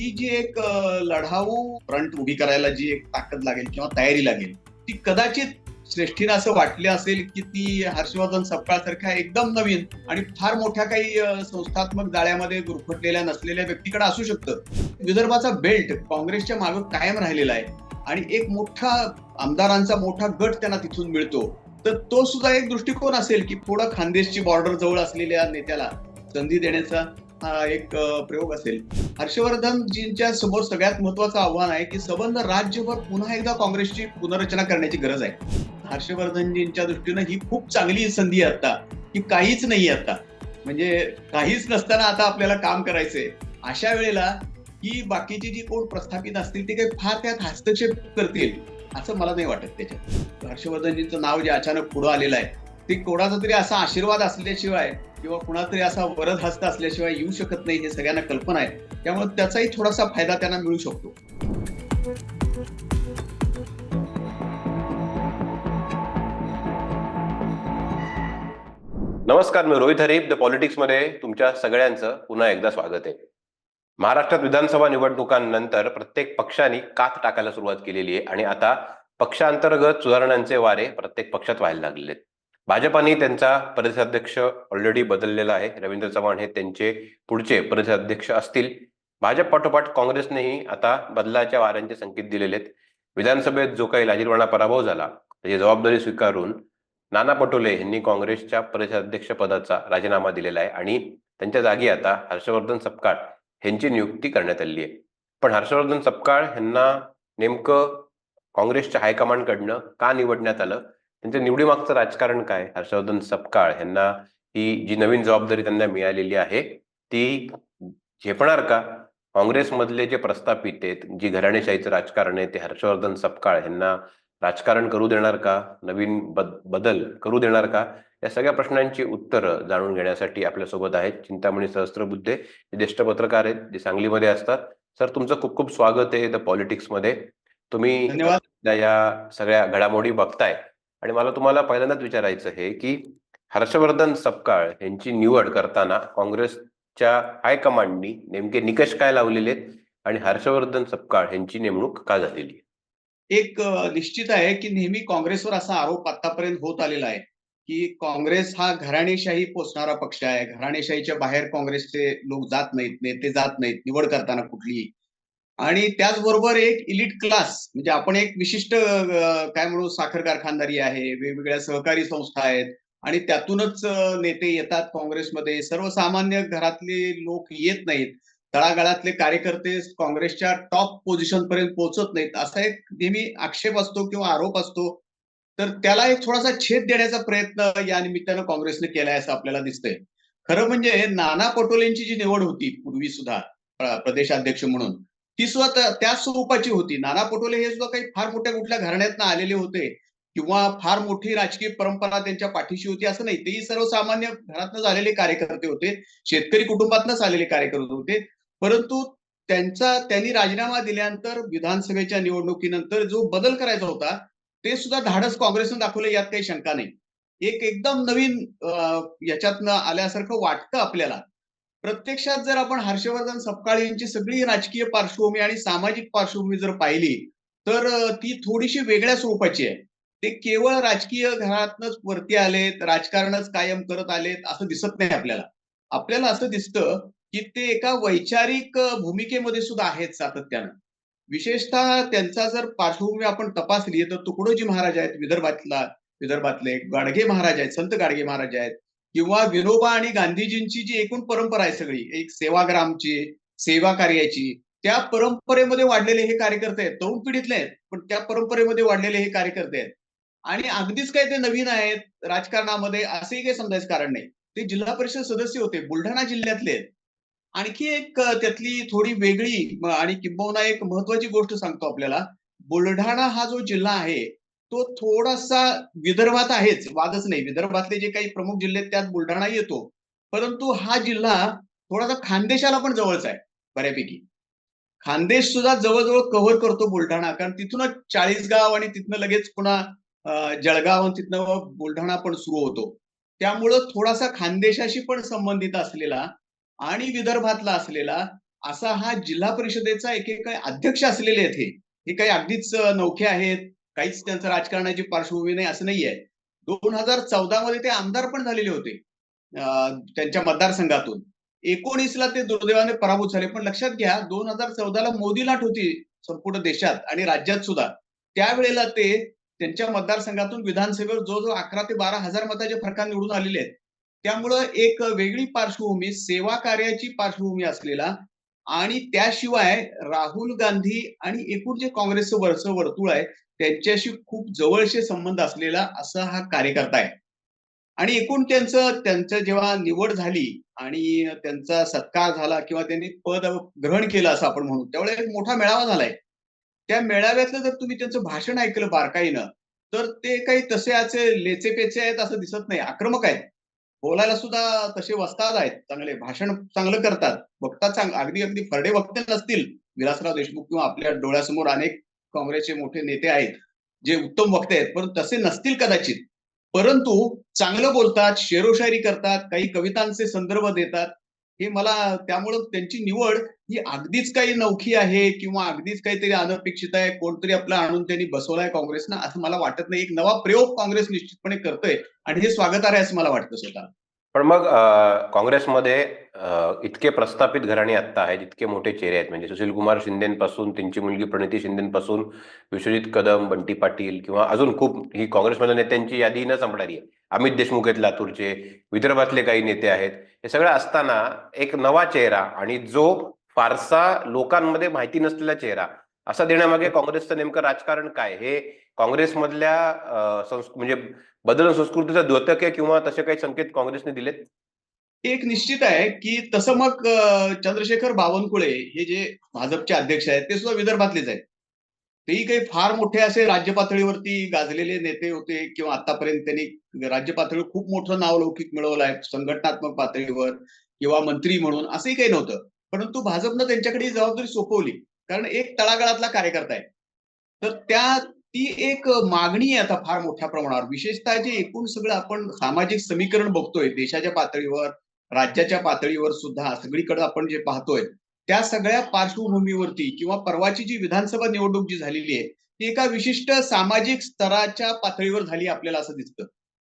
ही जी एक लढाऊ फ्रंट उभी करायला जी एक ताकद लागेल किंवा तयारी लागेल ती कदाचित श्रेष्ठीनं असं वाटले असेल की ती हर्षवर्धन सपकाळ सारख्या एकदम नवीन आणि फार मोठ्या काही संस्थात्मक जाळ्यामध्ये गुरफटलेल्या नसलेल्या व्यक्तीकडे असू शकतं. विदर्भाचा बेल्ट काँग्रेसच्या मागे कायम राहिलेला आहे आणि एक मोठा आमदारांचा मोठा गट त्यांना तिथून मिळतो. तर तो सुद्धा एक दृष्टिकोन असेल की पुढं खानदेशची बॉर्डर जवळ असलेल्या नेत्याला संधी देण्याचा हा एक प्रयोग असेल. हर्षवर्धनजींच्या समोर सगळ्यात महत्वाचं आव्हान आहे की संबंध राज्यभर पुन्हा एकदा काँग्रेसची पुनर्रचना करण्याची गरज आहे. हर्षवर्धनजींच्या दृष्टीनं ही खूप चांगली संधी आहे आता की काहीच नाही आता. म्हणजे काहीच नसताना आता आपल्याला काम करायचंय. अशा वेळेला ही बाकीची जी कोण प्रस्थापित असतील ते काही फार त्यात हस्तक्षेप करतील असं मला नाही वाटत त्याच्यात. हर्षवर्धनजींचं नाव जे अचानक पुढं आलेलं आहे ते कोणाचा तरी असा आशीर्वाद असल्याशिवाय किंवा कुणातरी असा वरद हस्त असल्याशिवाय येऊ शकत नाही हे सगळ्यांना कल्पना आहे. त्यामुळे त्याचाही थोडासा फायदा त्यांना मिळू शकतो. नमस्कार मी रोहित हरीफ द पॉलिटिक्समध्ये तुमच्या सगळ्यांचं पुन्हा एकदा स्वागत आहे. महाराष्ट्रात विधानसभा निवडणुकांनंतर प्रत्येक पक्षाने कात टाकायला सुरुवात केलेली आहे आणि आता पक्षांतर्गत सुधारणांचे वारे प्रत्येक पक्षात व्हायला लागलेत आहेत. भाजपाने त्यांचा प्रदेशाध्यक्ष ऑलरेडी बदललेला आहे. रवींद्र चव्हाण हे त्यांचे पुढचे प्रदेशाध्यक्ष असतील. भाजप पाठोपाठ काँग्रेसनेही आता बदलाच्या वाऱ्यांचे संकेत दिलेले आहेत. विधानसभेत जो काही लाजीरवाणा पराभव झाला त्याची जबाबदारी स्वीकारून नाना पटोले यांनी काँग्रेसच्या प्रदेशाध्यक्ष पदाचा राजीनामा दिलेला आहे आणि त्यांच्या जागी आता हर्षवर्धन सपकाळ यांची नियुक्ती करण्यात आली आहे. पण हर्षवर्धन सपकाळ यांना नेमकं काँग्रेसच्या हायकमांडकडनं का निवडण्यात आलं? त्यांच्या निवडीमागचं राजकारण काय? हर्षवर्धन सपकाळ यांना ही जी नवीन जबाबदारी त्यांना मिळालेली आहे ती झेपणार का? काँग्रेसमधले जे प्रस्थापित आहेत जी घराणेशाहीचं राजकारण आहे ते हर्षवर्धन सपकाळ यांना राजकारण करू देणार का? नवीन बद बदल करू देणार का? या सगळ्या प्रश्नांची उत्तरं जाणून घेण्यासाठी आपल्यासोबत आहेत चिंतामणी सहस्त्रबुद्धे जे ज्येष्ठ पत्रकार आहेत जे सांगलीमध्ये असतात. सर तुमचं खूप खूप स्वागत आहे द पॉलिटिक्समध्ये. तुम्ही या सगळ्या घडामोडी बघताय. आणि मला तुम्हाला पहिल्यांदाच विचारायचं आहे की हर्षवर्धन सपकाळ यांची निवड करताना काँग्रेसच्या हायकमांडनी नेमके निकष काय लावलेले आहेत आणि हर्षवर्धन सपकाळ यांची नेमणूक का झालेली एक निश्चित आहे की नेहमी काँग्रेसवर असा आरोप आतापर्यंत होत आलेला आहे की काँग्रेस हा घराणेशाही पोचणारा पक्ष आहे. घराणेशाहीच्या बाहेर काँग्रेसचे लोक जात नाहीत नेते जात नाहीत निवड करताना कुठली आणि त्याचबरोबर एक इलिट क्लास म्हणजे आपण एक विशिष्ट काय म्हणू साखर कारखानदारी आहे वेगवेगळ्या सहकारी संस्था आहेत आणि त्यातूनच नेते येतात काँग्रेसमध्ये. सर्वसामान्य घरातले लोक येत नाहीत. तळागाळातले कार्यकर्ते काँग्रेसच्या टॉप पोझिशन पर्यंत पोहोचत नाहीत. असा एक नेहमी आक्षेप असतो किंवा आरोप असतो. तर त्याला एक थोडासा छेद देण्याचा प्रयत्न या निमित्तानं काँग्रेसने केलाय असं आपल्याला दिसतंय. खरं म्हणजे नाना पटोलेंची जी निवड होती पूर्वी सुद्धा प्रदेशाध्यक्ष म्हणून ती सुद्धा त्या- त्याच स्वरूपाची होती. नाना पटोले हे सुद्धा काही फार मोठ्या कुठल्या घराण्यातनं आलेले होते किंवा फार मोठी राजकीय परंपरा त्यांच्या पाठीशी होती असं नाही. तेही सर्वसामान्य घरातनं झालेले कार्यकर्ते होते. शेतकरी कुटुंबातनंच आलेले कार्यकर्ते होते. परंतु त्यांचा त्यांनी राजीनामा दिल्यानंतर विधानसभेच्या निवडणुकीनंतर जो बदल करायचा होता ते सुद्धा धाडस काँग्रेसनं दाखवले यात काही शंका नाही. एक एकदम नवीन याच्यातनं आल्यासारखं वाटतं आपल्याला. प्रत्यक्षात जर आपण हर्षवर्धन सपकाळ यांची सगळी राजकीय पार्श्वभूमी आणि सामाजिक पार्श्वभूमी जर पाहिली तर ती थोडीशी वेगळ्या स्वरूपाची आहे. ते केवळ राजकीय घरातनच वरती आलेत राजकारणच कायम करत आलेत असं दिसत नाही आपल्याला. आपल्याला असं दिसतं की ते एका वैचारिक भूमिकेमध्ये सुद्धा आहेत सातत्यानं. विशेषतः त्यांचा जर पार्श्वभूमी आपण तपासली तर तुकडोजी महाराज आहेत विदर्भातला विदर्भातले गाडगे महाराज आहेत संत गाडगे महाराज आहेत. किंवा विनोबा आणि गांधीजींची जी एकूण परंपरा आहे सगळी एक सेवाग्रामची सेवा कार्याची त्या परंपरेमध्ये वाढलेले हे कार्यकर्ते आहेत. तरुण पिढीतले आहेत पण त्या परंपरेमध्ये वाढलेले हे कार्यकर्ते आहेत. आणि अगदीच काय ते नवीन आहेत राजकारणामध्ये असंही काही समजायचं कारण नाही. ते जिल्हा परिषद सदस्य होते बुलढाणा जिल्ह्यातले आहेत. आणखी एक त्यातली थोडी वेगळी आणि किंबहुना एक महत्वाची गोष्ट सांगतो आपल्याला. बुलढाणा हा जो जिल्हा आहे तो थोडासा विदर्भात आहेच वादच नाही. विदर्भातले जे काही प्रमुख जिल्हे आहेत, त्यात बुलढाणा येतो. परंतु हा जिल्हा थोडासा खानदेशाला पण जवळचा आहे बऱ्यापैकी. खानदेश सुद्धा जवळजवळ कव्हर करतो बुलढाणा कारण तिथूनच चाळीसगाव आणि तिथनं लगेच पुन्हा जळगाव आणि तिथनं बुलढाणा पण सुरू होतो. त्यामुळं थोडासा खानदेशाशी पण संबंधित असलेला आणि विदर्भातला असलेला असा हा जिल्हा परिषदेचा एकेकाळी अध्यक्ष असलेले आहेत हे. काही अगदीच नौखे आहेत काहीच त्यांचं राजकारणाची पार्श्वभूमी नाही असं नाहीये. दोन हजार चौदा मध्ये ते आमदार पण झालेले होते त्यांच्या मतदारसंघातून. एकोणीसला ते दुर्दैवाने पराभूत झाले. पण लक्षात घ्या दोन हजार चौदाला मोदी लाट होती संपूर्ण देशात आणि राज्यात सुद्धा. त्यावेळेला ते त्यांच्या मतदारसंघातून विधानसभेवर जवळजवळ अकरा ते बारा हजार मताच्या फरकाने निवडून आलेले आहेत. त्यामुळं एक वेगळी पार्श्वभूमी सेवा कार्याची पार्श्वभूमी असलेला आणि त्याशिवाय राहुल गांधी आणि एकूण जे काँग्रेसचं वरचं वर्तुळ आहे त्यांच्याशी खूप जवळचे संबंध असलेला असा हा कार्यकर्ता आहे. आणि एकूण त्यांचं त्यांचं जेव्हा निवड झाली आणि त्यांचा सत्कार झाला किंवा त्यांनी पद ग्रहण केलं असं आपण म्हणू त्यावेळेला एक मोठा मेळावा झालाय. त्या मेळाव्यातलं जर तुम्ही त्यांचं भाषण ऐकलं बारकाईनं तर ते काही तसे असे लेचेपेचे आहेत असं दिसत नाही. आक्रमक आहेत. बोलायला सुद्धा तसे वस्ताद आहेत. चांगले भाषण चांगलं करतात. वक्ता चांग अगदी अगदी फरडे वक्ते नसतील विलासराव देशमुख किंवा आपल्या डोळ्यासमोर अनेक काँग्रेसचे मोठे नेते आहेत जे उत्तम वक्ते आहेत पण तसे नसतील कदाचित. परंतु चांगलं बोलतात शेरोशायरी करतात काही कवितांचे संदर्भ देतात. हे मला त्यामुळं त्यांची निवड ही अगदीच काही नौखी आहे किंवा अगदीच काहीतरी अनपेक्षित आहे कोणतरी आपला आणून त्यांनी बसवलाय काँग्रेसनं असं मला वाटत नाही. एक नवा प्रयोग काँग्रेस निश्चितपणे करतोय आणि हे स्वागतार्ह आहे असं मला वाटतं स्वतः पण मग काँग्रेसमध्ये इतके प्रस्थापित घराणे आत्ता आहेत इतके मोठे चेहरे आहेत. म्हणजे सुशील कुमार शिंदेपासून त्यांची मुलगी प्रणिती शिंदेपासून विश्वजित कदम बंटी पाटील किंवा अजून खूप ही काँग्रेसमधल्या नेत्यांची यादी न संपणारी आहे. अमित देशमुख आहेत लातूरचे विदर्भातले काही नेते आहेत. हे सगळं असताना एक नवा चेहरा आणि जो फारसा लोकांमध्ये माहिती नसलेला चेहरा असा देण्यामागे काँग्रेसचं नेमकं राजकारण काय? हे काँग्रेसमधल्या म्हणजे बदल संस्कृतीचं द्योतक आहे किंवा तसे काही संकेत काँग्रेसने दिलेत? एक निश्चित आहे की तसं मग चंद्रशेखर बावनकुळे हे जे भाजपचे अध्यक्ष आहेत ते सुद्धा विदर्भातलेच आहेत. तेही काही फार मोठे असे राज्य पातळीवरती गाजलेले नेते होते किंवा आतापर्यंत त्यांनी राज्य पातळीवर खूप मोठं नाव लौकिक मिळवलं आहे संघटनात्मक पातळीवर किंवा मंत्री म्हणून असंही काही नव्हतं. परंतु भाजपनं त्यांच्याकडे ही जबाबदारी सोपवली. कारण एक तळागाळातला कार्यकर्ता आहे. तर त्या ती एक मागणी आहे आता फार मोठ्या प्रमाणावर. विशेषतः जे एकूण सगळं आपण सामाजिक समीकरण बघतोय देशाच्या पातळीवर राज्याच्या पातळीवर सुद्धा सगळीकडे आपण जे पाहतोय त्या सगळ्या पार्श्वभूमीवरती किंवा परवाची जी विधानसभा निवडणूक जी झालेली आहे ती एका विशिष्ट सामाजिक स्तराच्या पातळीवर झाली आपल्याला असं दिसतं.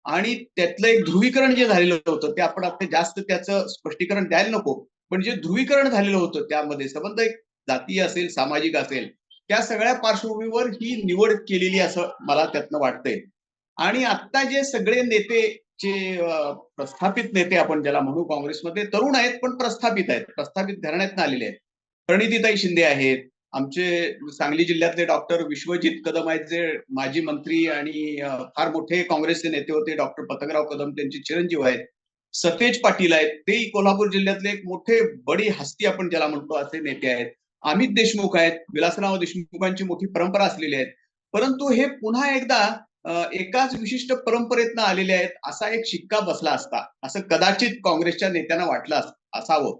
आणि त्यातलं एक ध्रुवीकरण जे झालेलं होतं ते आपण आता जास्त त्याचं स्पष्टीकरण द्यायला नको पण जे ध्रुवीकरण झालेलं होतं त्यामध्ये संबंध एक जातीय असेल सामाजिक असेल त्या सगळ्या पार्श्वभूमीवर ही निवड केलेली असं मला त्यातनं वाटतंय. आणि आता जे सगळे नेते जे प्रस्थापित नेते आपण ज्याला म्हणू काँग्रेसमध्ये तरुण आहेत पण प्रस्थापित आहेत प्रस्थापित घराण्यातनं आलेले आहेत. प्रणितीताई शिंदे आहेत आमचे सांगली जिल्ह्यातले डॉक्टर विश्वजित कदम आहेत जे माजी मंत्री आणि फार मोठे काँग्रेसचे नेते होते डॉक्टर पतंगराव कदम त्यांचे चिरंजीव आहेत. सतेज पाटील आहेत तेही कोल्हापूर जिल्ह्यातले एक मोठे बडी हस्ती आपण ज्याला म्हणतो असे नेते आहेत. अमित देशमुख आहेत विलासराव देशमुखांची मोठी परंपरा असलेली आहे परंतु हे पुन्हा एकदा एकाच विशिष्ट परंपरेतनं आलेले आहेत असा एक शिक्का बसला असता. असं कदाचित काँग्रेसच्या नेत्यांना वाटलं असावं.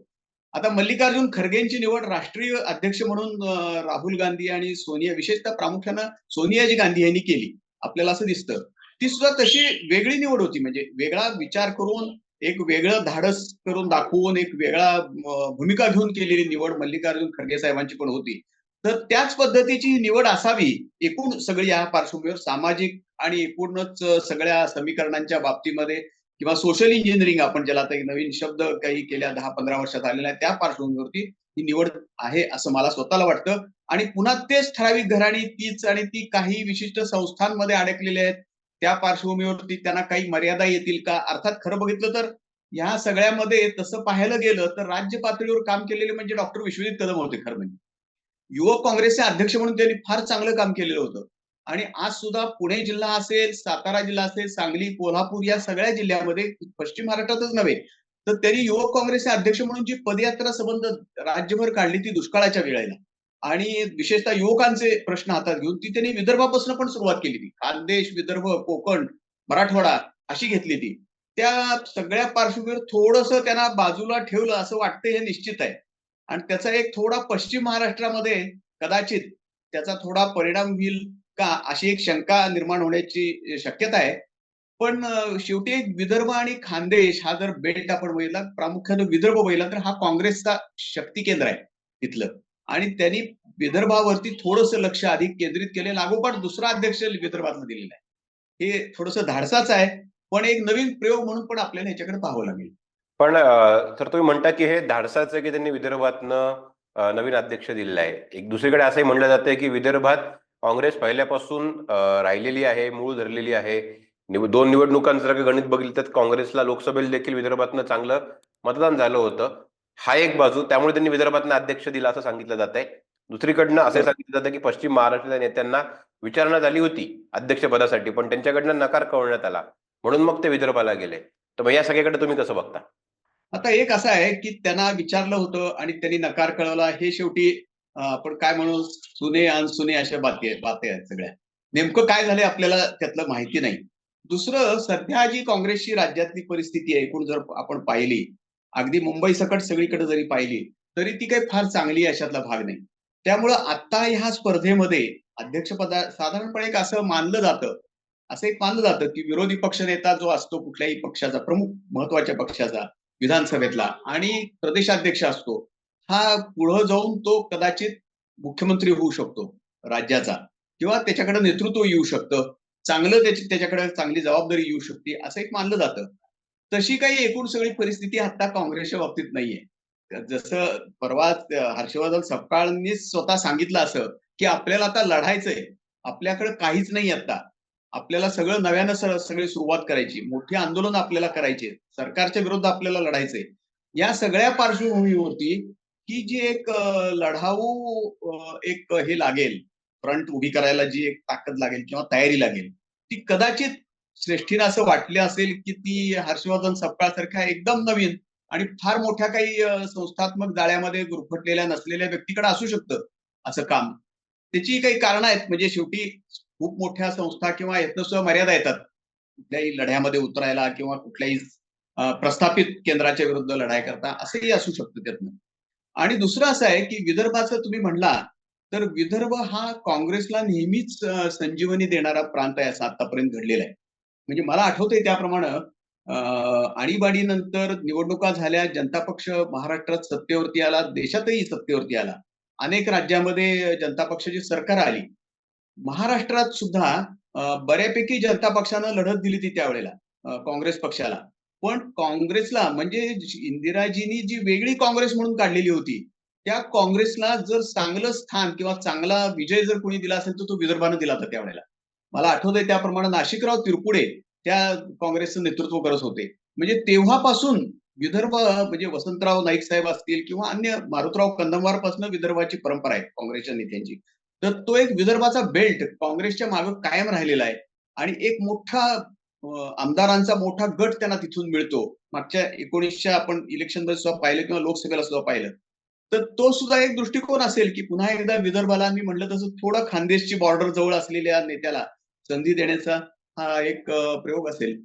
आता मल्लिकार्जुन खरगेंची निवड राष्ट्रीय अध्यक्ष म्हणून राहुल गांधी आणि सोनिया विशेषतः प्रामुख्यानं सोनियाजी गांधी यांनी केली. आपल्याला असं दिसतं. ती सुद्धा तशी वेगळी निवड होती. म्हणजे वेगळा विचार करून एक वेगळं धाडस करून दाखवून एक वेगळा भूमिका घेऊन केलेली निवड मल्लिकार्जुन खरगे साहेबांची पण होती. तर त्याच पद्धतीची निवड असावी एकूण सगळी या पार्श्वभूमीवर सामाजिक आणि एकूणच सगळ्या समीकरणांच्या बाबतीमध्ये किंवा सोशल इंजिनिअरिंग आपण ज्याला आता एक नवीन शब्द काही केल्या दहा पंधरा वर्षात आलेला आहे त्या पार्श्वभूमीवरती ही निवड आहे असं मला स्वतःला वाटतं. आणि पुन्हा तेच ठराविक घराणी तीच आणि ती काही विशिष्ट संस्थांमध्ये अडकलेले आहेत. त्या पार्श्वभूमीवरती त्यांना काही मर्यादा येतील का? अर्थात खरं बघितलं तर ह्या सगळ्यामध्ये तसं पाहायला गेलं तर राज्य पातळीवर काम केलेले म्हणजे डॉक्टर विश्वजित कदम होते खरं म्हणजे. युवक काँग्रेसचे अध्यक्ष म्हणून त्यांनी फार चांगलं काम केलेलं होतं. आणि आज सुद्धा पुणे जिल्हा असेल सातारा जिल्हा असेल सांगली कोल्हापूर या सगळ्या जिल्ह्यामध्ये पश्चिम महाराष्ट्रातच नव्हे तर त्यांनी युवक काँग्रेसचे अध्यक्ष म्हणून जी पदयात्रा संबंध राज्यभर काढली ती दुष्काळाच्या वेळेला. आणि विशेषतः युवकांचे प्रश्न हातात घेऊन ती त्यांनी विदर्भापासून पण सुरुवात केली ती. खानदेश विदर्भ कोकण मराठवाडा अशी घेतली ती. त्या सगळ्या पार्श्वभूमीवर थोडस त्यांना बाजूला ठेवलं असं वाटतं हे निश्चित आहे. आणि त्याचा एक थोडा पश्चिम महाराष्ट्रामध्ये कदाचित त्याचा थोडा परिणाम होईल का अशी एक शंका निर्माण होण्याची शक्यता आहे. पण शेवटी एक विदर्भ आणि खानदेश हा जर बेल्ट आपण बघितला प्रामुख्याने विदर्भ बघितला तर हा काँग्रेसचा शक्ती केंद्र आहे तिथलं. आणि त्यांनी विदर्भावरती थोडस लक्ष अधिक केंद्रित केले. लागोपाठ दुसरा अध्यक्ष विदर्भातनं दिलेला आहे. हे थोडस धाडसाच आहे पण एक नवीन प्रयोग म्हणून पण आपल्याला याच्याकडे पाहावं लागेल. पण तर तुम्ही म्हणता की हे धाडसाचं आहे की त्यांनी विदर्भातनं नवीन अध्यक्ष दिलेला आहे. एक दुसरीकडे असंही म्हणलं जातंय की विदर्भात काँग्रेस पहिल्यापासून राहिलेली आहे मूळ धरलेली आहे. दोन निवडणुकांचं जर गणित बघितलं तर काँग्रेसला लोकसभेला देखील विदर्भातनं चांगलं मतदान झालं होतं. हा एक बाजू. त्यामुळे त्यांनी विदर्भातनं अध्यक्ष दिला असं सांगितलं जात आहे दुसरीकडनं असं. सांगितलं जातं की पश्चिम महाराष्ट्राच्या नेत्यांना विचारणा झाली होती अध्यक्षपदासाठी पण त्यांच्याकडनं नकार कळवण्यात आला. म्हणून मग ते विदर्भाला गेले. तर मग या सगळ्याकडे तुम्ही कसं बघता? आता एक असं आहे की त्यांना विचारलं होतं आणि त्यांनी नकार कळवला. हे शेवटी आपण काय म्हणू? सुने अनसुने अशा बाती बाते आहेत सगळ्या. नेमकं काय झालंय आपल्याला त्यातलं माहिती नाही. दुसरं सध्या जी काँग्रेसची राज्यातली परिस्थिती आहे एकूण जर आपण पाहिली अगदी मुंबई सकट सगळीकडे जरी पाहिली तरी ती काही फार चांगली अशातला भाग नाही. त्यामुळं आता ह्या स्पर्धेमध्ये अध्यक्षपदा साधारणपणे एक असं मानलं जातं असं एक मानलं जातं की विरोधी पक्षनेता जो असतो कुठल्याही पक्षाचा प्रमुख महत्त्वाच्या पक्षाचा विधानसभेतला आणि प्रदेशाध्यक्ष असतो हा पुढं जाऊन तो कदाचित मुख्यमंत्री होऊ शकतो राज्याचा किंवा त्याच्याकडे नेतृत्व येऊ शकतं चांगलं त्याच्याकडे चांगली जबाबदारी येऊ शकते असं एक मानलं जातं. तशी काही एकूण सगळी परिस्थिती आता काँग्रेसच्या बाबतीत नाहीये. जसं परवा हर्षवर्धन सपकाळनीच स्वतः सांगितलं असं की आपल्याला आता लढायचंय. आपल्याकडे काहीच नाही आता आपल्याला सगळं नव्यानं सगळी सुरुवात करायची. मोठी आंदोलन आपल्याला करायचे सरकारच्या विरुद्ध आपल्याला लढायचंय. या सगळ्या पार्श्वभूमीवरती ही जी एक लढाऊ एक हे लागेल फ्रंट उभी करायला जी एक ताकद लागेल किंवा तयारी लागेल ती कदाचित श्रेष्ठीनं असं वाटले असेल की ती हर्षवर्धन सपकाळ सारख्या एकदम नवीन आणि फार मोठ्या काही संस्थात्मक जाळ्यामध्ये गुरफटलेल्या नसलेल्या व्यक्तीकडे असू शकतं असं काम. त्याची काही कारणं आहेत. म्हणजे शेवटी खूप मोठ्या संस्था किंवा यातनं मर्यादा येतात. कुठल्याही लढ्यामध्ये उतरायला किंवा कुठल्याही प्रस्थापित केंद्राच्या विरुद्ध लढाई करता असंही असू शकतं त्यातनं. आणि दुसरं असं आहे की विदर्भाचं तुम्ही म्हणला तर विदर्भ हा काँग्रेसला नेहमीच संजीवनी देणारा प्रांत आहे असं आतापर्यंत घडलेला आहे. म्हणजे मला आठवतंय त्याप्रमाणे आणीबाणीनंतर निवडणुका झाल्या जनता पक्ष महाराष्ट्रात सत्तेवरती आला देशातही सत्तेवरती आला. अनेक राज्यामध्ये जनता पक्षाची सरकार आली. महाराष्ट्रात सुद्धा बऱ्यापैकी जनता पक्षानं लढत दिली ती त्यावेळेला काँग्रेस पक्षाला. पण काँग्रेसला म्हणजे इंदिराजींनी जी वेगळी काँग्रेस म्हणून काढलेली होती त्या काँग्रेसला जर चांगलं स्थान किंवा चांगला विजय जर कोणी दिला असेल तर तो विदर्भानं दिला होता त्यावेळेला. मला आठवतंय त्याप्रमाणे नाशिकराव तिरपुडे त्या काँग्रेसचं नेतृत्व करत होते. म्हणजे तेव्हापासून विदर्भ म्हणजे वसंतराव नाईक साहेब असतील किंवा अन्य मारुतराव कंदमवारपासून विदर्भाची परंपरा आहे काँग्रेसच्या नेत्यांची. तर तो एक विदर्भाचा बेल्ट काँग्रेसच्या मागे कायम राहिलेला आहे. आणि एक मोठा आमदारांचा मोठा गट त्यांना तिथून मिळतो. मागच्या एकोणीसच्या आपण इलेक्शनमध्ये सुद्धा पाहिलं किंवा लोकसभेला सुद्धा पाहिलं. तर तो सुद्धा एक दृष्टिकोन असेल की पुन्हा एकदा विदर्भाला मी म्हटलं तसं थोडं खानदेशची बॉर्डर जवळ असलेल्या नेत्याला संधी देण्याचा हा एक प्रयोग असेल.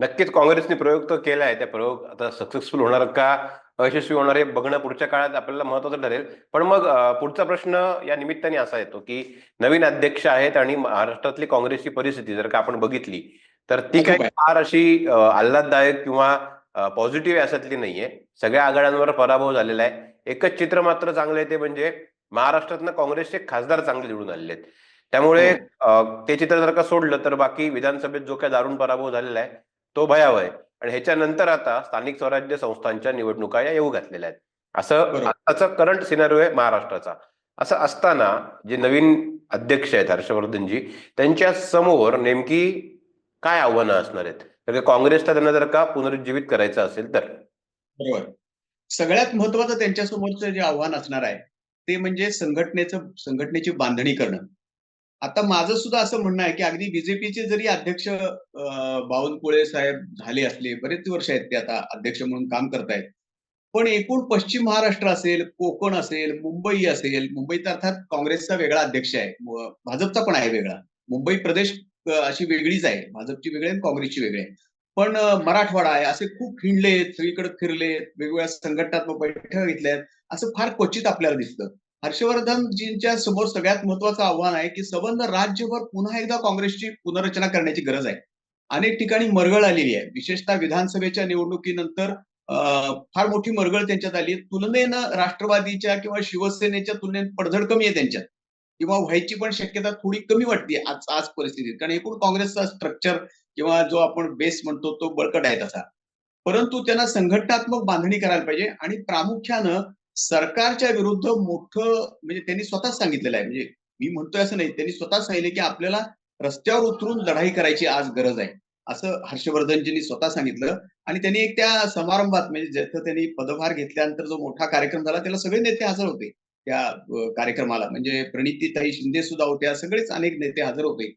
नक्कीच काँग्रेसने प्रयोग तर केला आहे. त्या प्रयोग आता सक्सेसफुल होणार का अयशस्वी होणार हे बघणं पुढच्या काळात आपल्याला महत्वाचं ठरेल. पण मग पुढचा प्रश्न या निमित्ताने असा येतो की नवीन अध्यक्ष आहेत आणि महाराष्ट्रातली काँग्रेसची परिस्थिती जर का आपण बघितली तर ती काही. फार अशी आल्हाददायक किंवा पॉझिटिव्ह अशातली नाहीये. सगळ्या आघाड्यांवर पराभव झालेला आहे. एकच चित्र मात्र चांगलं आहे ते म्हणजे महाराष्ट्रातनं काँग्रेसचे खासदार चांगले निवडून आलेले आहेत. त्यामुळे हो. ते चित्र जर का सोडलं तर बाकी विधानसभेत जो काही दारुण पराभव झालेला आहे तो भयावह आहे. आणि ह्याच्यानंतर आता स्थानिक स्वराज्य संस्थांच्या निवडणुका या येऊ घातलेल्या आहेत. असं. आताचा करंट सिनारिओ आहे महाराष्ट्राचा. असं असताना जे नवीन अध्यक्ष आहेत हर्षवर्धनजी त्यांच्यासमोर नेमकी काय आव्हानं असणार आहेत? तर काँग्रेसला त्यांना जर का पुनरुज्जीवित करायचं असेल तर? बरोबर. सगळ्यात महत्वाचं त्यांच्या समोरचं जे आव्हान असणार आहे ते म्हणजे संघटनेचं संघटनेची बांधणी करणं. आता माझं सुद्धा असं म्हणणं आहे की अगदी बीजेपीचे जरी अध्यक्ष बावनकुळे साहेब झाले असले बरेच वर्ष आहेत ते आता अध्यक्ष म्हणून काम करतायत. पण एकूण पश्चिम महाराष्ट्र असेल कोकण असेल मुंबई असेल मुंबईत अर्थात काँग्रेसचा वेगळा अध्यक्ष आहे. भाजपचा पण आहे वेगळा. मुंबई प्रदेश अशी वेगळीच आहे. भाजपची वेगळी आणि काँग्रेसची वेगळी आहे. पण मराठवाडा आहे. असे खूप हिंडलेत सगळीकडे फिरलेत वेगवेगळ्या संघटनात्मक बैठका घेतल्यात. असं फार क्वचित आपल्याला दिसतं. हर्षवर्धनजींच्या समोर सगळ्यात महत्वाचं आव्हान आहे की संबंध राज्यभर पुन्हा एकदा काँग्रेसची पुनर्रचना करण्याची गरज आहे. अनेक ठिकाणी मरगळ आलेली आहे. विशेषतः विधानसभेच्या निवडणुकीनंतर फार मोठी मरगळ त्यांच्यात आली तुलनेनं राष्ट्रवादीच्या किंवा शिवसेनेच्या तुलनेत पडझड कमी आहे त्यांच्यात. किंवा व्हायची पण शक्यता थोडी कमी वाटते आज आज परिस्थितीत. कारण एकूण काँग्रेसचा स्ट्रक्चर किंवा जो आपण बेस म्हणतो तो बळकट आहे तसा. परंतु त्यांना संघटनात्मक बांधणी करायला पाहिजे आणि प्रामुख्यानं सरकारच्या विरुद्ध मोठं म्हणजे त्यांनी स्वतःच सांगितलेलं आहे. म्हणजे मी म्हणतोय असं नाही त्यांनी स्वतःच सांगितले की आपल्याला रस्त्यावर उतरून लढाई करायची आज गरज आहे. असं हर्षवर्धनजींनी स्वतः सांगितलं. आणि त्यांनी एक त्या समारंभात म्हणजे जिथं त्यांनी पदभार घेतल्यानंतर जो मोठा कार्यक्रम झाला त्याला सगळे नेते हजर होते. त्या कार्यक्रमाला. म्हणजे प्रणितीताई शिंदे सुद्धा होत्या सगळेच अनेक नेते हजर होते.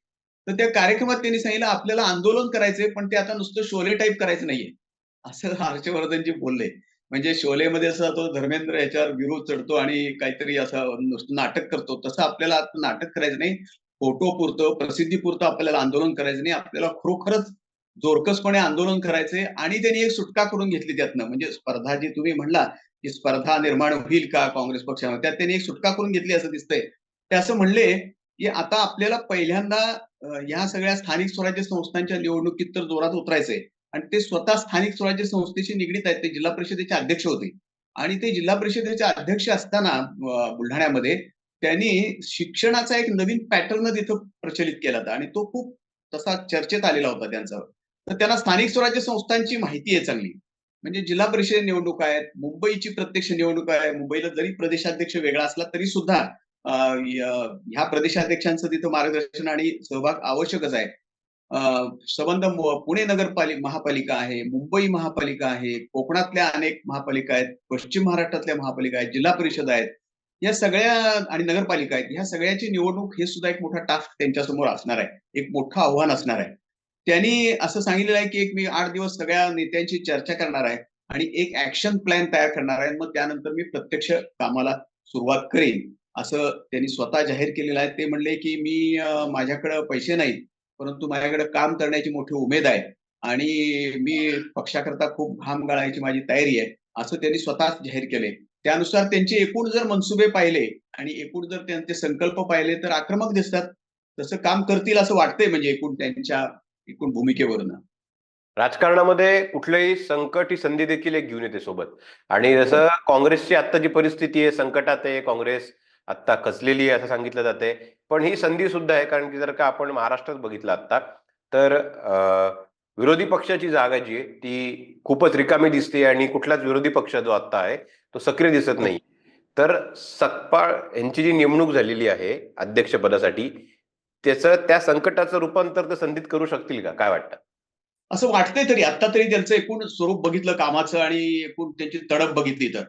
तर त्या कार्यक्रमात त्यांनी सांगितलं आपल्याला आंदोलन करायचंय पण ते आता नुसतं शोले टाईप करायचं नाहीये. असं हर्षवर्धनजी बोलले. म्हणजे शोलेमध्ये असं तो धर्मेंद्र याच्यावर विरोध चढतो आणि काहीतरी असं नुसतं नाटक करतो. तसं आपल्याला आता नाटक करायचं नाही. फोटो पुरतं प्रसिद्धी पुरतं आपल्याला आंदोलन करायचं नाही. आपल्याला खरोखरच जोरकसपणे आंदोलन करायचंय आणि त्यांनी एक सुटका करून घेतली त्यातनं. म्हणजे स्पर्धा जी तुम्ही म्हणला की स्पर्धा निर्माण होईल का काँग्रेस पक्षामध्ये त्यात त्यांनी एक सुटका करून घेतली असं दिसतंय. ते असं म्हणले की आता आपल्याला पहिल्यांदा या ह्या सगळ्या स्थानिक स्वराज्य संस्थांच्या निवडणुकीत तर जोरात उतरायचंय. आणि ते स्वतः स्थानिक स्वराज्य संस्थेशी निगडीत आहेत. ते जिल्हा परिषदेचे अध्यक्ष होते. आणि ते जिल्हा परिषदेचे अध्यक्ष असताना बुलढाण्यामध्ये त्यांनी शिक्षणाचा एक नवीन पॅटर्न तिथं प्रचलित केला होता. आणि तो खूप तसा चर्चेत आलेला होता त्यांचा. तर त्यांना स्थानिक स्वराज्य संस्थांची माहिती आहे चांगली. म्हणजे जिल्हा परिषद निवडणूक आहेत मुंबईची प्रत्यक्ष निवडणूक आहे. मुंबईला जरी प्रदेशाध्यक्ष वेगळा असला तरी सुद्धा ह्या प्रदेशाध्यक्षांचं तिथं मार्गदर्शन आणि सहभाग आवश्यकच आहे. संबंध पुणे नगरपालिका महापालिका आहे मुंबई महापालिका आहे कोकणातल्या अनेक महापालिका आहेत पश्चिम महाराष्ट्रातल्या महापालिका आहेत जिल्हा परिषद आहेत. या सगळ्या आणि नगरपालिका आहेत ह्या सगळ्याची निवडणूक हे सुद्धा एक मोठा टास्क त्यांच्यासमोर असणार आहे. एक मोठं आव्हान असणार आहे. त्यांनी असं सांगितलेलं आहे की एक मी आठ दिवस सगळ्या नेत्यांशी चर्चा करणार आहे आणि एक ऍक्शन प्लॅन तयार करणार आहे. मग त्यानंतर मी प्रत्यक्ष कामाला सुरुवात करेन. असं त्यांनी स्वतः जाहीर केलेलं आहे. ते म्हणले की मी माझ्याकडं माझ्याकडे पैसे नाहीत. परंतु माझ्याकडे काम करण्याची मोठी उमेद आहे आणि मी पक्षाकरता खूप घाम गाळायची माझी तयारी आहे असं त्यांनी स्वतःच जाहीर केले. त्यानुसार त्यांचे एकूण जर मनसुबे पाहिले आणि एकूण जर त्यांचे संकल्प पाहिले तर आक्रमक दिसतात. तसं काम करतील असं वाटतंय म्हणजे एकूण त्यांच्या एकूण भूमिकेवरनं. राजकारणामध्ये कुठलंही संकट ही संधी देखील एक घेऊन येते सोबत. आणि जसं काँग्रेसची आता जी परिस्थिती आहे संकटात आहे काँग्रेस आता कचलेली आहे असं सांगितलं जाते पण ही संधी सुद्धा आहे कारण की जर का आपण महाराष्ट्रात बघितलं आता तर विरोधी पक्षाची जागा जी आहे ती खूपच रिकामी दिसते आणि कुठलाच विरोधी पक्ष जो आता आहे तो सक्रिय दिसत नाही. तर सकपाळ यांची जी नेमणूक झालेली आहे अध्यक्षपदासाठी त्याचं त्या संकटाचं रूपांतर तर संधीत करू शकतील का? काय वाटतं? असं वाटतंय तरी. आता तरी त्यांचं एकूण स्वरूप बघितलं कामाचं आणि एकूण त्यांची तडक बघितली तर.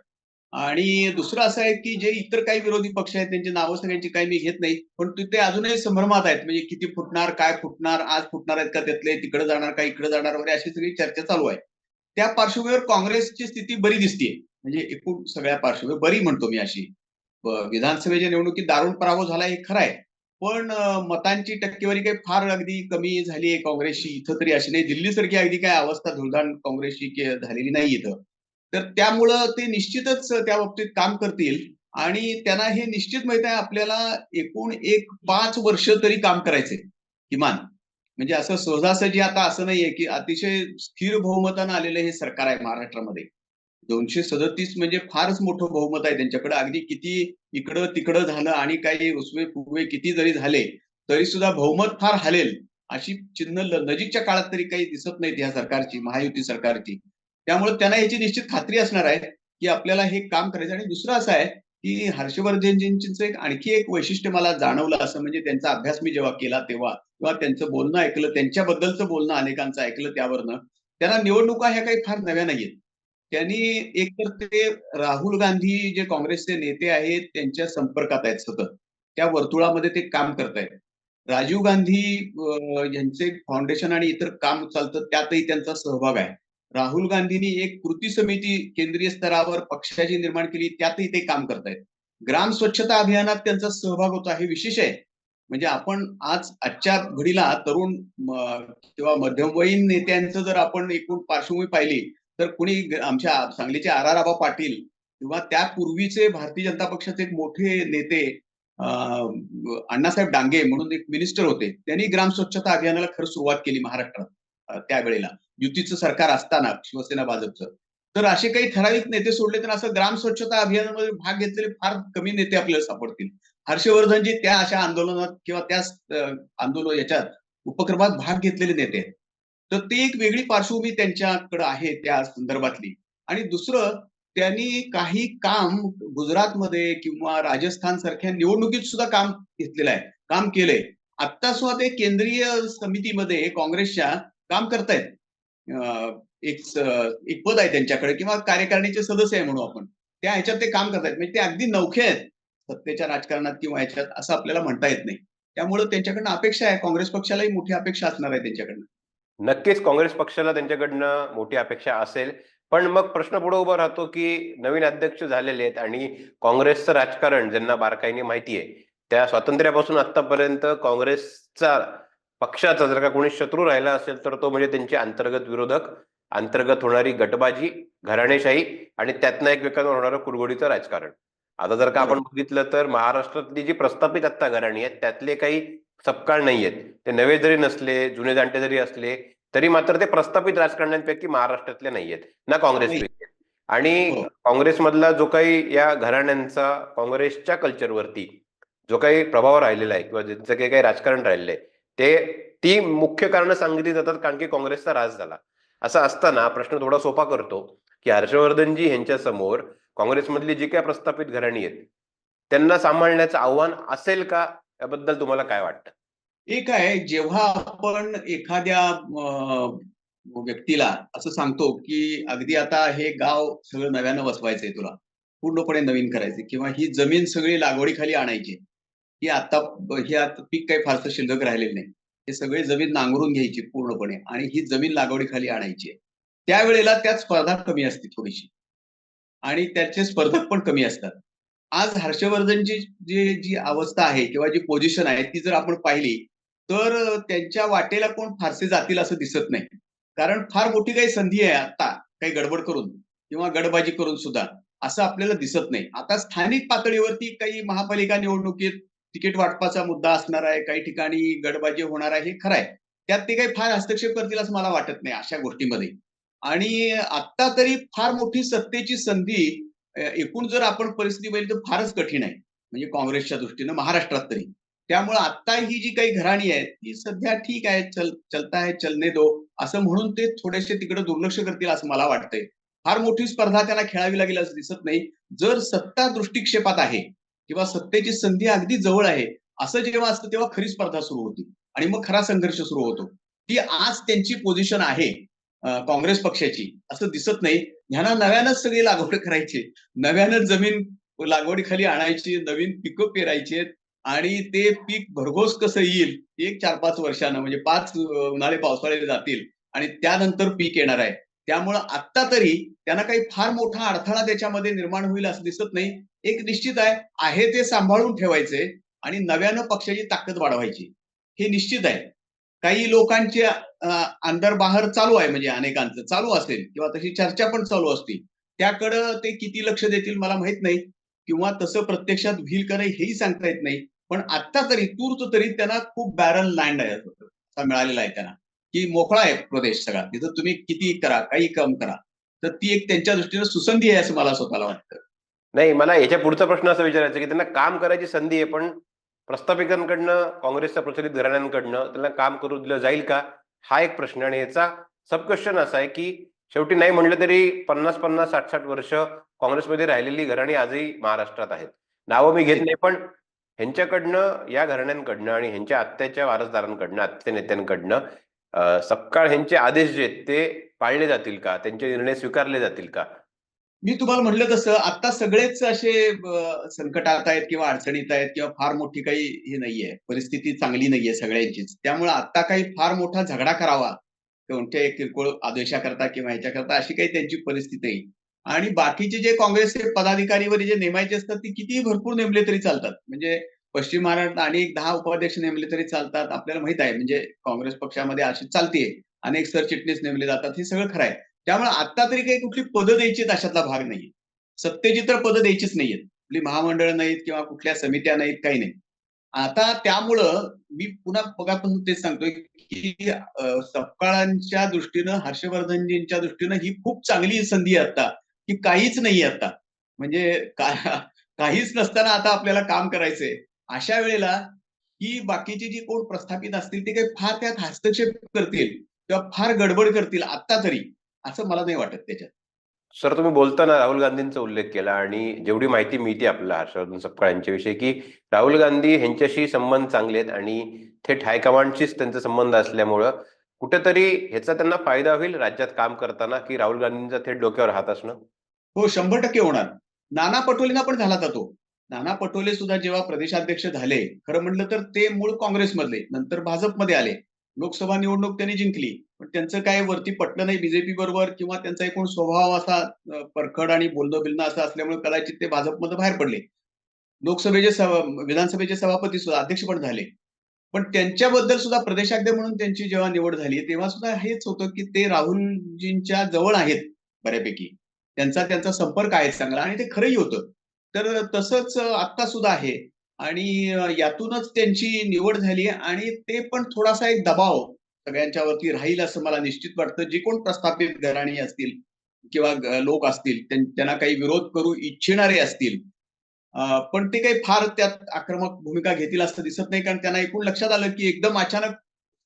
आणि दुसरं असं आहे की जे इतर काही विरोधी पक्ष आहेत त्यांची नावं सगळ्यांची काही मी घेत नाही. पण ते- अजूनही संभ्रमात आहेत. म्हणजे किती फुटणार काय फुटणार आज फुटणार आहेत का त्यातले तिकडे जाणार का इकडे जाणार वगैरे अशी सगळी चर्चा चालू आहे. त्या पार्श्वभूमीवर काँग्रेसची स्थिती बरी दिसतीये. म्हणजे एकूण सगळ्या पार्श्वभूमीवर बरी म्हणतो मी अशी. विधानसभेच्या निवडणुकीत दारुण पराभव झाला हे खरं आहे. पण मतांची टक्केवारी काही फार अगदी कमी झाली आहे काँग्रेसची. इथं तरी अशी नाही. दिल्लीसारखी अगदी काय अवस्था धुळधाण काँग्रेसची झालेली नाही इथं. तर त्यामुळं ते निश्चितच त्या बाबतीत काम करतील. आणि त्यांना हे निश्चित माहीत आहे आपल्याला एकूण एक पाच वर्ष तरी काम करायचे किमान. म्हणजे असं सहजासहजी आता असं नाहीये की अतिशय स्थिर बहुमतानं आलेलं हे सरकार आहे महाराष्ट्रामध्ये. दोनशे सदतीस म्हणजे फारच मोठं बहुमत आहे त्यांच्याकडे. अगदी किती इकडं तिकडं झालं आणि काही उसवे फुगवे किती जरी झाले तरी सुद्धा बहुमत फार हलेल अशी चिन्ह नजीकच्या काळात तरी काही दिसत नाहीत ह्या सरकारची महायुती सरकारची. त्यामुळे त्यांना याची निश्चित खात्री असणार आहे की आपल्याला हे काम करायचं आणि दुसरं असं आहे की हर्षवर्धनजींचं एक आणखी एक वैशिष्ट्य मला जाणवलं असं म्हणजे त्यांचा अभ्यास मी जेव्हा केला तेव्हा किंवा त्यांचं बोलणं ऐकलं त्यांच्याबद्दलचं बोलणं अनेकांचं ऐकलं त्यावरनं. त्यांना निवडणुका ह्या काही फार नव्या नाहीयेत. त्यांनी एकतर ते राहुल गांधी जे काँग्रेसचे नेते आहेत त्यांच्या संपर्कात आहेत सतत. त्या वर्तुळामध्ये ते काम करतायत. राजीव गांधी यांचे फाउंडेशन आणि इतर काम चालतं त्यातही त्यांचा सहभाग आहे. राहुल गांधींनी एक कृती समिती केंद्रीय स्तरावर पक्षाची निर्माण केली त्यातही ते काम करतायत. ग्राम स्वच्छता अभियानात त्यांचा सहभाग होता हे विशेष आहे. म्हणजे आपण आज आजच्या घडीला तरुण किंवा मध्यमवयीन नेत्यांचं जर आपण एकूण पार्श्वभूमी पाहिली तर कुणी आमच्या सांगलीचे आर आर आबा पाटील किंवा त्यापूर्वीचे भारतीय जनता पक्षाचे एक मोठे नेते अण्णासाहेब डांगे म्हणून एक मिनिस्टर होते त्यांनी ग्राम स्वच्छता अभियानाला खरं सुरुवात केली महाराष्ट्रात त्यावेळेला. युतीचं सरकार असताना शिवसेना भाजपचं. तर असे काही ठराविक नेते सोडले तर असं ग्राम स्वच्छता अभियानामध्ये भाग घेतलेले फार कमी नेते आपल्याला सापडतील. हर्षवर्धनजी त्या अशा आंदोलनात किंवा त्या आंदोलन याच्यात उपक्रमात भाग घेतलेले नेते आहेत. तर ते एक वेगळी पार्श्वभूमी त्यांच्याकडे आहे त्या संदर्भातली. आणि दुसरं त्यांनी काही काम गुजरातमध्ये किंवा राजस्थान सारख्या निवडणुकीत सुद्धा काम घेतलेलं आहे काम केलंय. आत्ता सुद्धा ते केंद्रीय समितीमध्ये काँग्रेसच्या काम करतायत. एक एक पद आहे त्यांच्याकडे किंवा कार्यकारिणीचे सदस्य आहे म्हणू आपण. त्या ह्याच्यात ते काम करतायत. म्हणजे ते अगदी नौखे आहेत. सत्तेच्या राजकारणात किंवा ह्याच्यात असं आपल्याला म्हणता येत नाही. त्यामुळे त्यांच्याकडनं अपेक्षा आहे. काँग्रेस पक्षालाही मोठी अपेक्षा असणार आहे त्यांच्याकडनं. नक्कीच काँग्रेस पक्षाला त्यांच्याकडनं मोठी अपेक्षा असेल. पण मग प्रश्न पुढे उभा राहतो की नवीन अध्यक्ष झालेले आहेत आणि काँग्रेसचं राजकारण ज्यांना बारकाईने माहिती आहे त्या स्वातंत्र्यापासून आतापर्यंत काँग्रेसचा पक्षाचा जर का कोणी शत्रू राहिला असेल तर तो म्हणजे त्यांचे अंतर्गत विरोधक अंतर्गत होणारी गटबाजी घराणेशाही आणि त्यातनं एकमेकांवर होणारं कुरगोडीचं राजकारण आता जर का आपण बघितलं तर महाराष्ट्रातली जी प्रस्थापित आत्ता घराणी आहेत त्यातले काही सपकाळ नाही आहेत ते नवे जरी नसले जुने जाणते जरी असले तरी मात्र ते प्रस्थापित राजकारण्यांपैकी महाराष्ट्रातले नाही आहेत ना काँग्रेसपैकी आहेत. आणि हो. काँग्रेसमधला जो काही या घराण्यांचा काँग्रेसच्या कल्चरवरती जो काही प्रभाव राहिलेला आहे किंवा ज्यांचं काही काही राजकारण राहिलेलं आहे ते ती मुख्य कारण सांगितली जातात कारण की काँग्रेसचा राज झाला. असं असताना प्रश्न थोडा सोपा करतो की हर्षवर्धनजी यांच्या समोर काँग्रेसमधली जी काही प्रस्थापित घराणी आहेत त्यांना सांभाळण्याचं आव्हान असेल का? याबद्दल तुम्हाला काय वाटतं? एक आहे जेव्हा आपण एखाद्या व्यक्तीला असं सांगतो की अगदी आता हे गाव सगळं नव्यानं वसवायचंय तुला पूर्णपणे नवीन करायचे किंवा ही जमीन सगळी लागवडीखाली आणायची ही आता ही आता पीक काही फारसं शिल्लक राहिलेलं नाही. हे सगळे जमीन नांगरून घ्यायची पूर्णपणे आणि ही जमीन लागवडीखाली आणायची त्यावेळेला त्यात स्पर्धा कमी असते थोडीशी. आणि त्याचे स्पर्धक पण कमी असतात. आज हर्षवर्धनची जी जी अवस्था आहे किंवा जी पोझिशन आहे ती जर आपण पाहिली तर त्यांच्या वाटेला कोण फारसे जातील असं दिसत नाही. कारण फार मोठी काही संधी आहे आता काही गडबड करून किंवा गडबाजी करून सुद्धा असं आपल्याला दिसत नाही. आता स्थानिक पातळीवरती काही महापालिका निवडणुकीत तिकीट वाटपाचा मुद्दा असणार आहे काही ठिकाणी गडबाजी होणार आहे हे खरं आहे. त्यात ते काही फार हस्तक्षेप करतील असं मला वाटत नाही अशा गोष्टीमध्ये. आणि आता तरी फार मोठी सत्तेची संधी एकूण जर आपण परिस्थिती पाहिली तर फारच कठीण आहे. म्हणजे काँग्रेसच्या दृष्टीनं महाराष्ट्रात तरी. त्यामुळे आता ही जी काही घराणी आहे ती सध्या ठीक आहे चल चलता है चलने दो असं म्हणून ते थोडेसे तिकडे दुर्लक्ष करतील असं मला वाटतंय. फार मोठी स्पर्धा त्यांना खेळावी लागेल असं दिसत नाही. जर सत्ता दृष्टिक्षेपात आहे किंवा सत्तेची संधी अगदी जवळ आहे. असं जेव्हा असतं तेव्हा खरी स्पर्धा सुरू होती. आणि मग खरा संघर्ष सुरू होतो. ती आज त्यांची पोझिशन आहे काँग्रेस पक्षाची. असं दिसत नाही. ह्यांना नव्यानंच सगळी लागवड करायची. नव्यानंच जमीन लागवडीखाली आणायची नवीन पिकं पेरायची आणि ते पीक भरघोस कसं येईल एक चार पाच वर्षानं म्हणजे पाच उन्हाळे पावसाळे जातील. आणि त्यानंतर पीक येणार आहे. त्यामुळं आत्ता तरी त्यांना काही फार मोठा अडथळा त्याच्यामध्ये निर्माण होईल असं दिसत नाही. एक निश्चित आहे आहे ते सांभाळून ठेवायचे आणि नव्यानं पक्षाची ताकद वाढवायची. हे निश्चित आहे. काही लोकांचे अंदर बाहेर चालू आहे म्हणजे अनेकांचं चालू असेल किंवा तशी चर्चा पण चालू असतील. त्याकडं ते किती लक्ष देतील मला माहीत नाही. किंवा तसं प्रत्यक्षात व्हील करे हेही सांगता येत नाही. पण आता तरी तूर्त तरी त्यांना खूप बॅरल लँड आहे मिळालेला आहे त्यांना. की मोकळा आहे प्रदेश सगळा. तिथं तुम्ही किती करा काही कम करा. तर ती एक त्यांच्या दृष्टीनं सुसंधी आहे असं मला स्वतःला वाटतं. नाही मला याच्या पुढचा प्रश्न असा विचारायचा की त्यांना काम करायची संधी आहे पण प्रस्थापिकांकडनं काँग्रेसच्या प्रचलित घराण्यांकडनं त्यांना काम करू दिलं जाईल का? हा एक प्रश्न आणि याचा सब क्वेश्चन असा आहे की शेवटी नाही म्हणलं तरी पन्नास पन्नास साठ साठ वर्ष काँग्रेसमध्ये राहिलेली घराणी आजही महाराष्ट्रात आहेत. नावं मी घेत नाही पण ह्यांच्याकडनं या घराण्यांकडनं आणि ह्यांच्या आत्याच्या वारसदारांकडनं आत्या नेत्यांकडनं सपकाळ ह्यांचे आदेश जे आहेत ते पाळले जातील का? त्यांचे निर्णय स्वीकारले जातील का? मी तुम्हाला म्हटलं तसं आता सगळेच असे संकटात आहेत किंवा अडचणीत आहेत किंवा फार मोठी काही हे नाहीये परिस्थिती चांगली नाहीये सगळ्यांचीच. त्यामुळे आता काही फार मोठा झगडा करावा कोणत्याही किरकोळ आदेशाकरता किंवा ह्याच्याकरता अशी काही त्यांची परिस्थिती आहे आणि बाकीचे जे काँग्रेसचे पदाधिकारी वगैरे जे नेमायचे असतात ते कितीही भरपूर नेमले तरी चालतात. म्हणजे पश्चिम महाराष्ट्रात अनेक दहा उपाध्यक्ष नेमले तरी चालतात आपल्याला माहीत आहे. म्हणजे काँग्रेस पक्षामध्ये अशी चालतीये. अनेक सरचिटणीस नेमले जातात. हे सगळं खरं आहे. त्यामुळे आता तरी काही कुठली पदं द्यायची अशातला भाग नाही सत्तेची तर पदं द्यायचीच नाहीयेत. आपली महामंडळ नाहीत किंवा कुठल्या समित्या नाहीत काही नाही. आता त्यामुळं मी पुन्हा बघापासून तेच सांगतोय की सपकाळांच्या दृष्टीनं हर्षवर्धनजींच्या दृष्टीनं ही खूप चांगली संधी आहे आता की काहीच नाही आता म्हणजे काहीच नसताना आता आपल्याला काम करायचंय. अशा वेळेला ही बाकीची जी कोण प्रस्थापित असतील ते काही फार त्यात हस्तक्षेप करतील किंवा फार गडबड करतील आता तरी असं मला नाही वाटत त्याच्यात. सर तुम्ही बोलताना राहुल गांधींचा उल्लेख केला आणि जेवढी माहिती मिळते आपल्याला हर्षवर्धन सपकाळ यांच्याविषयी की राहुल गांधी यांच्याशी संबंध चांगले आहेत आणि थेट हायकमांडशीच त्यांचे संबंध असल्यामुळं कुठेतरी ह्याचा त्यांना फायदा होईल राज्यात काम करताना की राहुल गांधींचा थेट डोक्यावर हात असणं? हो शंभर टक्के होणार. नाना पटोलेंना पण झाला होता तो? नाना पटोले सुद्धा जेव्हा प्रदेशाध्यक्ष झाले खरं म्हटलं तर ते मूळ काँग्रेसमधले नंतर भाजपमध्ये आले. लोकसभा निवडणूक त्यांनी जिंकली. पण त्यांचं काय वरती पटलं नाही बीजेपी बरोबर किंवा त्यांचा एकूण स्वभाव असा परखड आणि बोलणं बिलणं असं असल्यामुळे कदाचित ते भाजपमध्ये बाहेर पडले. लोकसभेचे सभा- विधानसभेचे सभापती सुद्धा अध्यक्ष पण झाले. पण त्यांच्याबद्दल सुद्धा प्रदेशाध्यक्ष म्हणून त्यांची जेव्हा निवड झाली तेव्हा सुद्धा हेच होतं की ते राहुलजींच्या जवळ आहेत बऱ्यापैकी. त्यांचा त्यांचा संपर्क आहे चांगला आणि ते खरंही होतं. तर तसंच आता सुद्धा आहे. आणि यातूनच त्यांची निवड झाली आहे आणि ते पण थोडासा एक दबाव सगळ्यांच्यावरती राहील असं मला निश्चित वाटतं. जे कोण प्रस्थापित घराणी असतील किंवा लोक असतील त्यांना काही विरोध करू इच्छिणारे असतील पण ते काही फार त्यात आक्रमक भूमिका घेतील असं दिसत नाही. कारण त्यांना एकूण लक्षात आलं की एकदम अचानक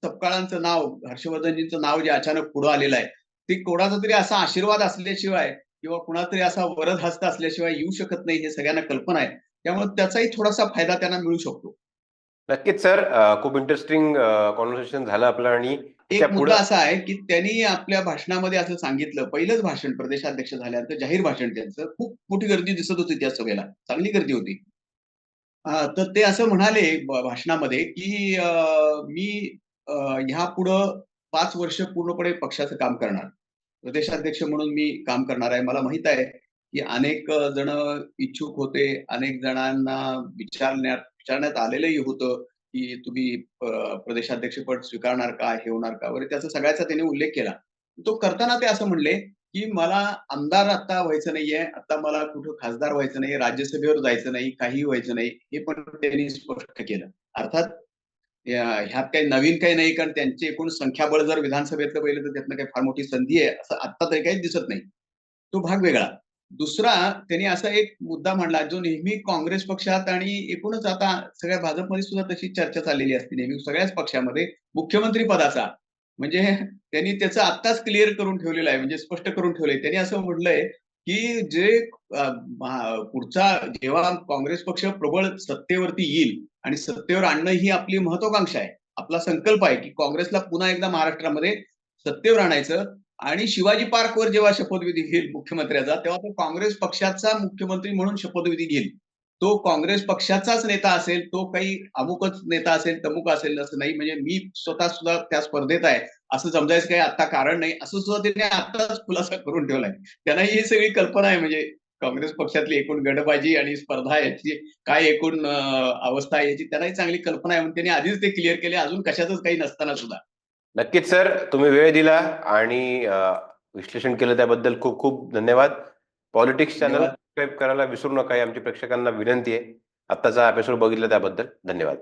सपकाळांचं नाव हर्षवर्धनजींचं नाव जे अचानक पुढं आलेलं आहे ते कोणाचा तरी असा आशीर्वाद असल्याशिवाय किंवा कुणातरी असा वरद हस्त असल्याशिवाय येऊ शकत नाही हे सगळ्यांना कल्पना आहे. त्यामुळे त्याचाही थोडासा फायदा त्यांना मिळू शकतो. नक्कीच सर. खूप इंटरेस्टिंग कॉन्व्हर्सेशन झालं आपलं आणि एक मुद्दा असा आहे की त्यांनी आपल्या भाषणामध्ये असं सांगितलं पहिलंच भाषण प्रदेशाध्यक्ष झाल्यानंतर जाहीर भाषण त्यांचं. खूप मोठी गर्दी दिसत होती त्या सभेला. चांगली गर्दी होती. तर ते असं म्हणाले भाषणामध्ये की मी ह्या पुढं पाच वर्ष पूर्णपणे पक्षाचं काम करणार. प्रदेशाध्यक्ष म्हणून मी काम करणार आहे. मला माहीत आहे की अनेक जण इच्छुक होते. अनेक जणांना विचारण्यात विचारण्यात आलेलंही होतं की तुम्ही प्रदेशाध्यक्षपद स्वीकारणार का? हे होणार का? वगैरे त्याचा सगळ्याचा त्यांनी उल्लेख केला. तो करताना ते असं म्हणले की मला आमदार आता व्हायचं नाहीये. आता मला कुठं खासदार व्हायचं नाही राज्यसभेवर जायचं नाही. काही व्हायचं नाही. हे पण त्यांनी स्पष्ट केलं. अर्थात ह्यात काही नवीन काही नाही कारण त्यांचे एकूण संख्याबळ जर विधानसभेतलं पाहिलं तर त्यातनं काही फार मोठी संधी आहे असं आता तरी काही दिसत नाही. तो भाग वेगळा. दुसरा त्यांनी असा एक मुद्दा मांडला जो नेहमी काँग्रेस पक्षात आणि एकूणच आता सगळ्या भाजपमध्ये सुद्धा तशी चर्चा चाललेली असते नेहमी सगळ्याच पक्षामध्ये मुख्यमंत्री पदाचा. म्हणजे त्यांनी त्याचं आत्ताच क्लिअर करून ठेवलेलं आहे म्हणजे स्पष्ट करून ठेवलंय. त्यांनी असं म्हटलंय की जे पुढचा जेव्हा काँग्रेस पक्ष प्रबळ सत्तेवरती येईल आणि सत्तेवर आणणं ही आपली महत्वाकांक्षा आहे. आपला संकल्प आहे की काँग्रेसला पुन्हा एकदा महाराष्ट्रामध्ये सत्तेवर आणायचं आणि शिवाजी पार्कवर जेव्हा शपथविधी घेईल मुख्यमंत्र्याचा तेव्हा तो काँग्रेस पक्षाचा मुख्यमंत्री म्हणून शपथविधी घेईल. तो काँग्रेस पक्षाचाच नेता असेल तो काही अमुकच नेता असेल तमुक असेल असं नाही. म्हणजे मी स्वतः सुद्धा त्या स्पर्धेत आहे. असं समजायचं काही आता कारण नाही. असं सुद्धा त्यांनी आताच खुलासा करून ठेवलाय. त्यांना ही सगळी कल्पना आहे. म्हणजे काँग्रेस पक्षातली एकूण गटबाजी आणि स्पर्धा याची काय एकूण अवस्था आहे याची त्यांनाही चांगली कल्पना आहे. म्हणून त्यांनी आधीच ते क्लिअर केले. अजून कशातच काही नसताना सुद्धा. नक्कीच सर. तुम्ही वेळ दिला आणि विश्लेषण केलं त्याबद्दल खूप खूप धन्यवाद. Politics channel. सबस्क्राईब करायला विसरू नका. ही आमची प्रेक्षकांना विनंती आहे. आत्ताचा एपिसोड बघितला त्याबद्दल धन्यवाद.